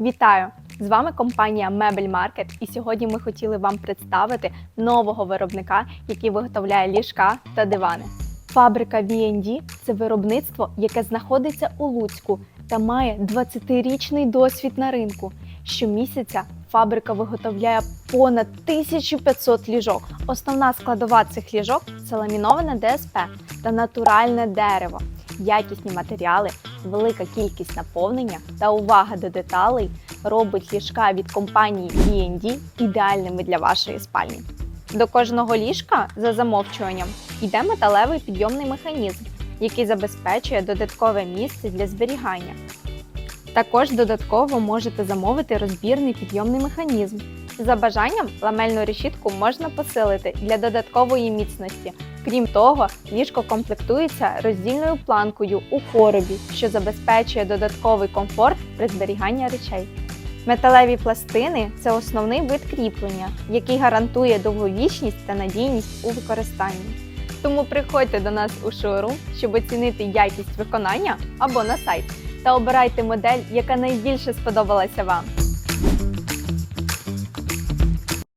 Вітаю! З вами компанія Мебель Маркет, і сьогодні ми хотіли вам представити нового виробника, який виготовляє ліжка та дивани. Фабрика V&D – це виробництво, яке знаходиться у Луцьку та має 20-річний досвід на ринку. Щомісяця фабрика виготовляє понад 1500 ліжок. Основна складова цих ліжок це ламіноване ДСП та натуральне дерево, якісні матеріали, велика кількість наповнення та увага до деталей робить ліжка від компанії B&D ідеальними для вашої спальні. До кожного ліжка за замовчуванням йде металевий підйомний механізм, який забезпечує додаткове місце для зберігання. Також додатково можете замовити розбірний підйомний механізм. За бажанням ламельну решітку можна посилити для додаткової міцності. Крім того, ліжко комплектується роздільною планкою у коробі, що забезпечує додатковий комфорт при зберіганні речей. Металеві пластини це основний вид кріплення, який гарантує довговічність та надійність у використанні. Тому приходьте до нас у шоурум, щоб оцінити якість виконання або на сайт та обирайте модель, яка найбільше сподобалася вам.